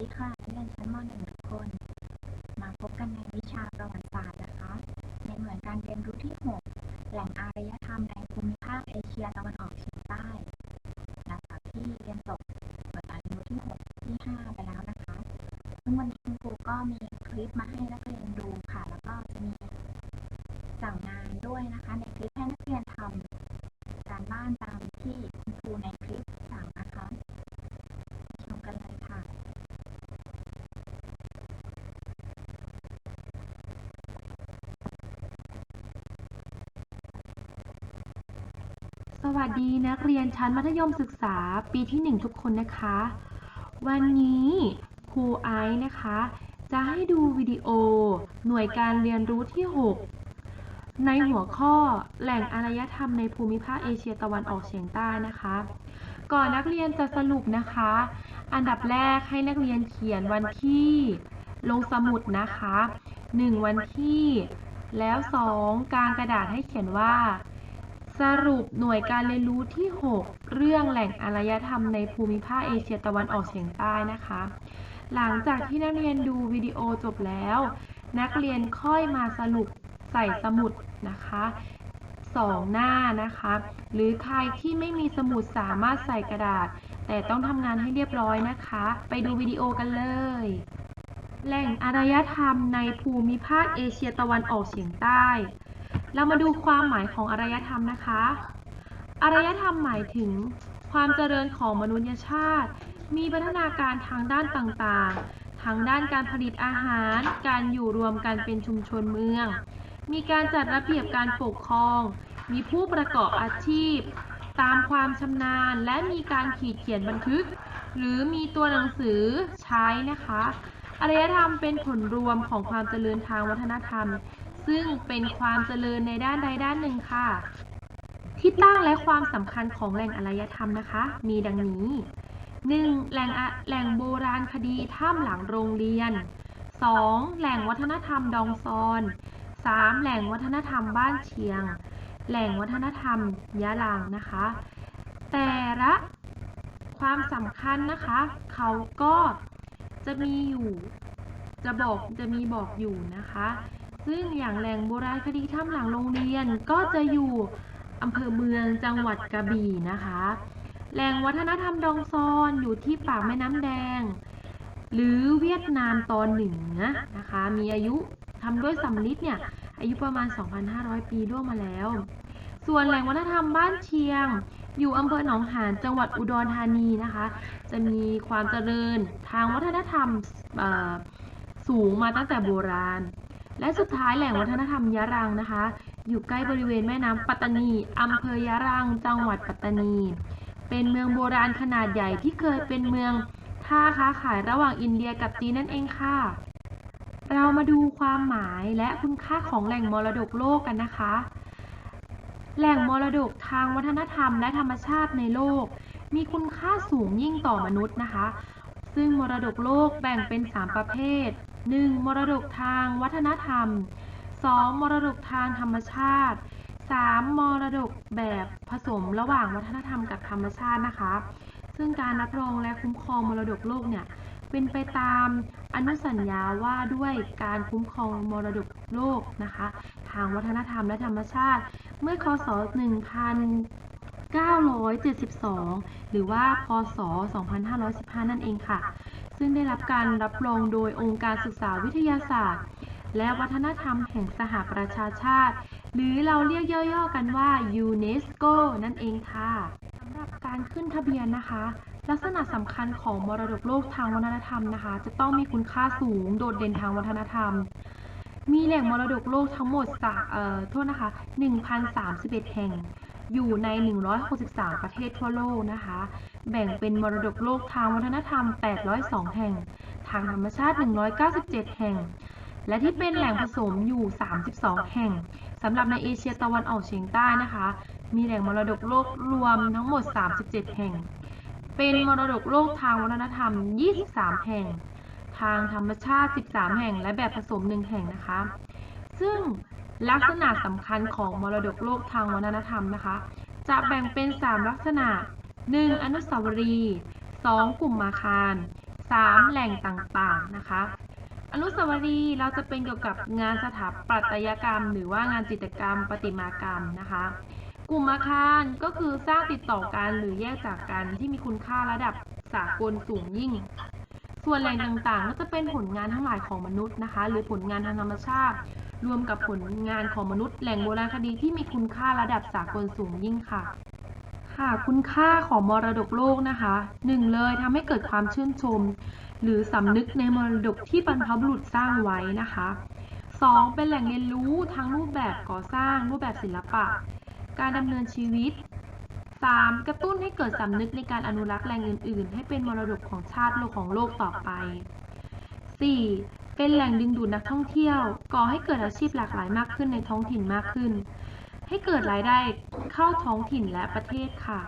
ดีค่ะนักเรียนชั้นม .1 ทุกคน มาพบกันในวิชาประวัติศาสตร์นะคะ ในหน่วยการเรียนรู้ที่ 6 แหล่งอารยธรรมในภูมิภาคเอเชียตะวันออกเฉียงใต้ หลังจากที่เรียนจบหน่วยการเรียนรู้ที่ 6 ที่ 5 ไปแล้วนะคะซึ่งวันนี้คุณครูก็มีคลิปมาให้นักเรียนดูค่ะ แล้วก็จะมีสั่งงานด้วยนะคะ ในคลิปให้นักเรียนทำการบ้านตามที่คุณครูในคลิปสั่งนะคะชมกันเลยค่ะ ส วัสดีนักเรียนชั้นมัธยมศึกษาปีที่ 1 ทุกคนนะคะ วันนี้ครูไอซ์นะคะ จะให้ดูวิดีโอ หน่วยการเรียนรู้ที่ 6 ในหัวข้อแหล่งอารยธรรมในภูมิภาคเอเชียตะวันออกเฉียงใต้นะคะ ก่อนนักเรียนจะสรุปนะคะ อันดับแรกให้นักเรียนเขียนวันที่ ลงสมุดนะคะ 1 วันที่ แล้ว 2 กลางกระดาษให้เขียนว่า สรุปหน่วยการเรียนรู้ที่ 6 เรื่องแหล่งอารยธรรมในภูมิภาคเอเชียตะวันออกเฉียงใต้นะคะ หลังจากที่นักเรียนดูวิดีโอจบแล้ว นักเรียนค่อยมาสรุปใส่สมุดนะคะสองหน้านะคะ หรือใครที่ไม่มีสมุดสามารถใส่กระดาษ แต่ต้องทำงานให้เรียบร้อยนะคะ ไปดูวิดีโอกันเลย แหล่งอารยธรรมในภูมิภาคเอเชียตะวันออกเฉียงใต้ เรามาดูความหมายของอารยธรรมนะคะ อารยธรรมหมายถึง ความเจริญของมนุษยชาติ มีพัฒนาการทางด้านต่างๆ ทางด้านการผลิตอาหาร การอยู่รวมกันเป็นชุมชนเมือง มีการจัดระเบียบการปกครอง มีผู้ประกอบอาชีพ ตามความชำนาญ และมีการขีดเขียนบันทึก หรือมีตัวหนังสือใช้นะคะ อารยธรรมเป็นผลรวมของความเจริญทางวัฒนธรรม ซึ่งเป็นความเจริญในด้านใดด้านหนึ่งค่ะ ที่ตั้งและความสำคัญของแหล่งอารยธรรมนะคะ มีดังนี้ 1. แหล่งแหล่งโบราณคดีถ้ำหลังโรงเรียน 2. แหล่งวัฒนธรรมดองซอน 3. แหล่งวัฒนธรรมบ้านเชียง แหล่งวัฒนธรรมยะลางนะคะ แต่ละความสำคัญนะคะ เขาก็จะมีอยู่ จะบอกจะมีบอกอยู่นะคะ ซึ่งอย่างแหล่งโบราณคดีถ้ำหลังโรงเรียนก็จะอยู่อำเภอเมืองจังหวัดกระบี่นะคะ แหล่งวัฒนธรรมดองซอนอยู่ที่ปากแม่น้ำแดง หรือเวียดนามตอนเหนือนะคะ มีอายุทำด้วยสำลิดเนี่ยอายุประมาณ 2,500 ปีล่วงมาแล้ว ส่วนแหล่งวัฒนธรรมบ้านเชียง อยู่อำเภอหนองหานจังหวัดอุดรธานีนะคะ จะมีความเจริญทางวัฒนธรรมสูงมาตั้งแต่โบราณ และสุดท้ายแหล่งวัฒนธรรมยะรังนะคะ อยู่ใกล้บริเวณแม่น้ำปัตตานีอำเภอยะรัง จังหวัดปัตตานี เป็นเมืองโบราณขนาดใหญ่ที่เคยเป็นเมืองท่าค้าขายระหว่างอินเดียกับจีนนั่นเองค่ะ เรามาดูความหมายและคุณค่าของแหล่งมรดกโลกกันนะคะ แหล่งมรดกทางวัฒนธรรมและธรรมชาติในโลก มีคุณค่าสูงยิ่งต่อมนุษย์นะคะ ซึ่งมรดกโลกแบ่งเป็น 3 ประเภท 1. มรดกทางวัฒนธรรม 2. มรดกทางธรรมชาติ 3. มรดกแบบผสมระหว่างวัฒนธรรมกับธรรมชาตินะคะ ซึ่งการรับรองและคุ้มครองมรดกโลกเนี่ยเป็นไปตามอนุสัญญาว่าด้วยการคุ้มครองมรดกโลกนะคะ ทางวัฒนธรรมและธรรมชาติ เมื่อคศ 1972 หรือว่า พศ 2515 นั่นเองค่ะ ซึ่งได้รับการรับรองโดยองค์การศึกษาวิทยาศาสตร์ และวัฒนธรรมแห่งสหประชาชาติ หรือเราเรียกย่อๆกันว่ายูเนสโกนั่นเองค่ะสำหรับการขึ้นทะเบียนนะคะ ลักษณะสำคัญของมรดกโลกทางวัฒนธรรมนะคะ จะต้องมีคุณค่าสูงโดดเด่นทางวัฒนธรรมมีแหล่งมรดกโลกทั้งหมดสะเอ่อโทษนะคะ 1,031 แห่ง อยู่ใน 163 ประเทศทั่วโลกนะคะ แบ่งเป็นมรดกโลกทางวัฒนธรรม 802 แห่ง ทางธรรมชาติ 197 แห่ง และที่เป็นแหล่งผสมอยู่ 32 แห่งสำหรับในเอเชียตะวันออกเฉียงใต้นะคะ มีแหล่งมรดกโลกรวมทั้งหมด 37 แห่ง เป็นมรดกโลกทางวัฒนธรรม 23 แห่ง ทางธรรมชาติ 13 แห่ง และแบบผสม 1 แห่งนะคะ ซึ่ง ลักษณะสำคัญของมรดกโลกทางวัฒนธรรมนะคะ จะแบ่งเป็น 3 ลักษณะ 1. อนุสาวรีย์ 2. กลุ่มอาคาร 3. แหล่งต่างๆนะคะ อนุสาวรีย์เราจะเป็นเกี่ยวกับงานสถาปัตยกรรม หรือว่างานจิตรกรรม ประติมากรรมนะคะ กลุ่มอาคารก็คือสร้างติดต่อกันหรือแยกจากกันที่มีคุณค่าระดับสากลสูงยิ่งส่วนแหล่งต่างๆ ก็จะเป็นผลงานทั้งหลายของมนุษย์นะคะ หรือผลงานทางธรรมชาติ รวมกับผลงานของมนุษย์แหล่งโบราณคดีที่มีคุณค่าระดับสากลสูงยิ่งค่ะ ค่ะคุณค่าของมรดกโลกนะคะหนึ่งเลยทำให้เกิดความชื่นชม หรือสำนึกในมรดกที่บรรพบุรุษสร้างไว้นะคะสองเป็นแหล่งเรียนรู้ทั้งรูปแบบก่อสร้าง รูปแบบศิลปะ การดำเนินชีวิต 3. กระตุ้นให้เกิดสำนึกในการอนุรักษ์แหล่งอื่น ๆ ให้เป็นมรดกของชาติโลกของโลกต่อไป 4. เป็นแหล่งดึงดูดนักท่องเที่ยว ก่อให้เกิดอาชีพหลากหลายมากขึ้นในท้องถิ่นมากขึ้น ให้เกิดรายได้เข้าท้องถิ่นและประเทศค่ะ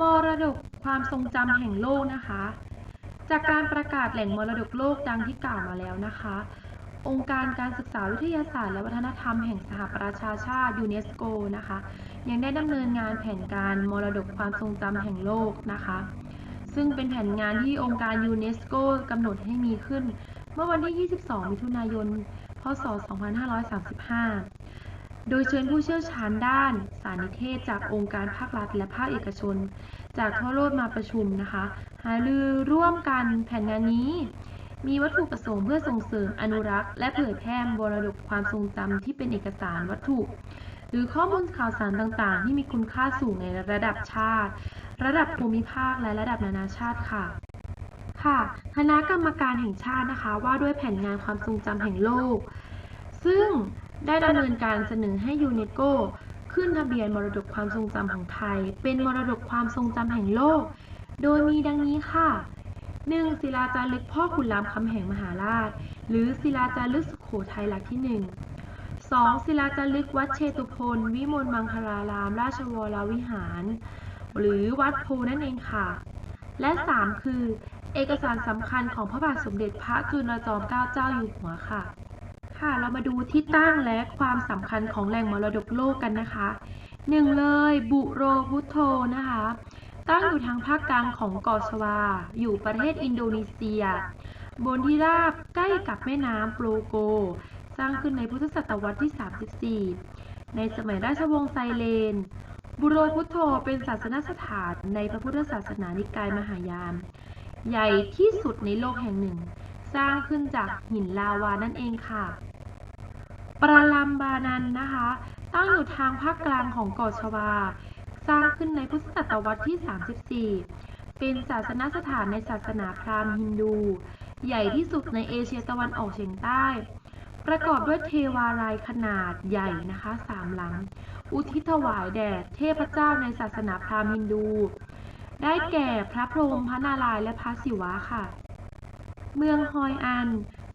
มรดกความทรงจำแห่งโลกนะคะ จากการประกาศแหล่งมรดกโลกดังที่กล่าวมาแล้วนะคะ องค์การการศึกษาวิทยาศาสตร์และวัฒนธรรมแห่งสหประชาชาติยูเนสโกนะคะ ยังได้ดำเนินงานแผนการมรดกความทรงจำแห่งโลกนะคะ ซึ่งเป็นแผนงานที่องค์การยูเนสโกกำหนดให้มีขึ้น มื่อวันที่ 22 มิถุนายน พศ 2535 โดยเชิญผู้เชี่ยวชาญด้านสารนิเทศจากองค์การภาครัฐและภาคเอกชน จากทั่วโลกมาประชุมนะคะ หารือร่วมกันแผนงานนี้ มีวัตถุประสงค์เพื่อส่งเสริมอนุรักษ์ และเผยแพร่มรดกความทรงจำที่เป็นเอกสารวัตถุ หรือข้อมูลข่าวสารต่างๆ ที่มีคุณค่าสูงในระดับชาติ ระดับภูมิภาคและระดับนานาชาติค่ะ ค่ะ คณะกรรมการแห่งชาตินะคะ ว่าด้วยแผนงานความทรงจำแห่งโลก ซึ่งได้ดำเนินการเสนอให้ยูเนสโกขึ้นทะเบียนมรดกความทรงจำของไทย เป็นมรดกความทรงจำแห่งโลก โดยมีดังนี้ค่ะ 1. ศิลาจารึกพ่อขุนรามคำแหงมหาราช หรือศิลาจารึกสุโขทัยหลักที่ 1 2. ศิลาจารึกวัดเชตุพนวิมลมังคลาราม ราชวรวิหาร หรือวัดโพนั่นเองค่ะ และ 3 คือ เอกสารสำคัญของพระบาทสมเด็จพระจุลจอมเกล้าเจ้าอยู่หัวค่ะ ค่ะเรามาดูที่ตั้งและความสำคัญของแหล่งมรดกโลกกันนะคะหนึ่งเลยบุโรพุโทโธนะคะ ตั้งอยู่ทางภาคกลางของเกาะชวา อยู่ประเทศอินโดนีเซีย บนที่ราบใกล้กับแม่น้ำโปรโก สร้างขึ้นในพุทธศตวรรษที่ 34 ในสมัยราชวงศ์ไซเลน บุโรพุทโธเป็นศาสนสถานในพระพุทธศาสนานิกายมหายาน ใหญ่ที่สุดในโลกแห่งหนึ่ง สร้างขึ้นจากหินลาวานั่นเองค่ะ ปราลัมบานันนะคะ ตั้งอยู่ทางภาคกลางของเกาะชวา สร้างขึ้นในพุทธศตวรรษที่ 34 เป็นศาสนสถานในศาสนาพราหมณ์ฮินดู ใหญ่ที่สุดในเอเชียตะวันออกเฉียงใต้ ประกอบด้วยเทวารายขนาดใหญ่นะคะสามหลัง อุทิศถวายแด่เทพเจ้าในศาสนาพราหมณ์ฮินดู ได้แก่พระพรหมพระนารายณ์และพระศิวะค่ะ เมืองฮอยอัน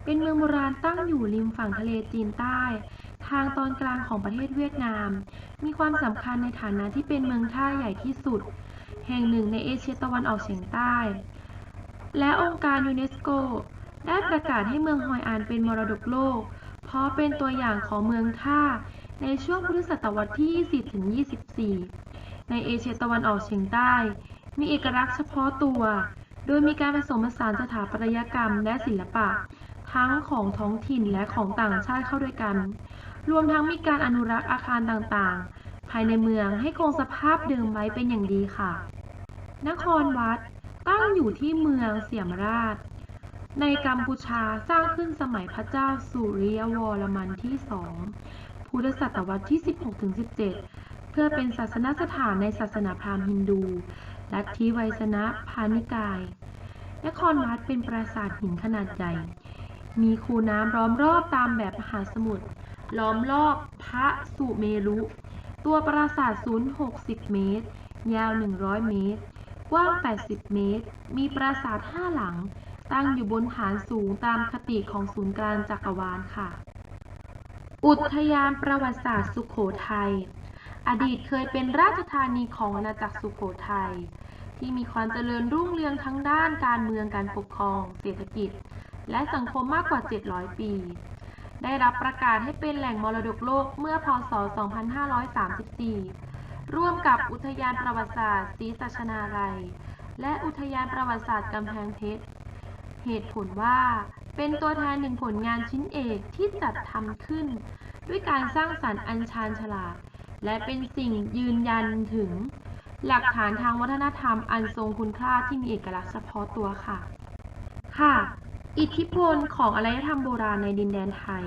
เป็นเมืองโบราณตั้งอยู่ริมฝั่งทะเลจีนใต้ ทางตอนกลางของประเทศเวียดนาม มีความสำคัญในฐานะที่เป็นเมืองท่าใหญ่ที่สุด แห่งหนึ่งในเอเชียตะวันออกเฉียงใต้ และองค์การยูเนสโก ได้ประกาศให้เมืองฮอยอันเป็นมรดกโลก เพราะเป็นตัวอย่างของเมืองท่าในช่วงพุทธศตวรรษที่ 20ถึง24 ในเอเชียตะวันออกเฉียงใต้ มีเอกลักษณ์เฉพาะตัว โดยมีการผสมผสานสถาปัตยกรรมและศิลปะ ทั้งของท้องถิ่นและของต่างชาติเข้าด้วยกัน รวมทั้งมีการอนุรักษ์อาคารต่างๆ ภายในเมืองให้คงสภาพเดิมไว้เป็นอย่างดีค่ะ นครวัดตั้งอยู่ที่เมืองเสียมราช ในกัมพูชาสร้างขึ้นสมัยพระเจ้าสุริยวรมันที่สองพุทธศตวรรษที่ 16-17 เพื่อเป็นศาสนสถานในศาสนาพราหมณ์ฮินดู ลัทธิไวยสนะพานิกาย นครวัดเป็นปราสาทหินขนาดใหญ่ มีคูน้ำล้อมรอบตามแบบมหาสมุทร ล้อมรอบพระสุเมรุ ตัวปราสาทสูง60 เมตร ยาว 100 เมตร กว้าง 80 เมตร มีปราสาท5หลัง ตั้งอยู่บนฐานสูงตามคติของศูนย์กลางจักรวาลค่ะ อุทยานประวัติศาสตร์สุโขทัยอดีตเคยเป็นราชธานีของอาณาจักรสุโขทัย ที่มีความเจริญรุ่งเรืองทั้งด้านการเมืองการปกครอง เศรษฐกิจ และสังคมมากกว่า 700 ปี ได้รับประกาศให้เป็นแหล่งมรดกโลกเมื่อพศ 2534 ร่วมกับอุทยานประวัติศาสตร์ศรีสัชนาลัย และอุทยานประวัติศาสตร์กำแพงเพชร เหตุผลว่าเป็นตัวแทนหนึ่งผลงานชิ้นเอกที่จัดทำขึ้น ด้วยการสร้างสรรค์อันชาญฉลาด และเป็นสิ่งยืนยันถึง หลักฐานทางวัฒนธรรมอันทรงคุณค่าที่มีเอกลักษณ์เฉพาะตัวค่ะ ค่ะ อิทธิพลของอารยธรรมโบราณในดินแดนไทย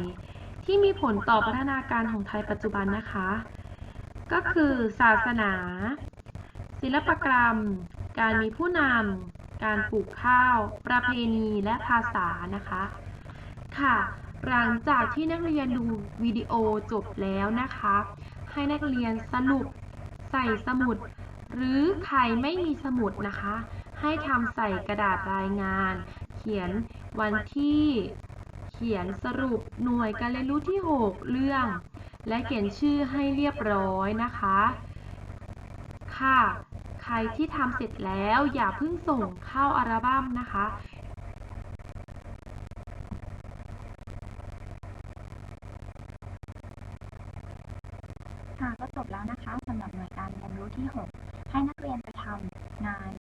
ที่มีผลต่อพัฒนาการของไทยปัจจุบันนะคะ ก็คือศาสนา ศิลปกรรม การมีผู้นำการปลูกข้าว ประเพณีและภาษานะคะ ค่ะ หลังจากที่นักเรียนดูวิดีโอจบแล้วนะคะ ให้นักเรียนสรุปใส่สมุด หรือใครไม่มีสมุดนะคะ ให้ทำใส่กระดาษรายงาน เขียนวันที่เขียนสรุปหน่วยการเรียนรู้ที่ 6 เรื่อง และเขียนชื่อให้เรียบร้อยนะคะ ค่ะ ใครที่ทำเสร็จแล้วอย่าเพิ่งส่งเข้าอัลบั้มนะคะ ค่ะก็จบแล้วนะคะสำหรับหน่วยการเรียนรู้ที่ 6 ให้นักเรียนไปทำ งาน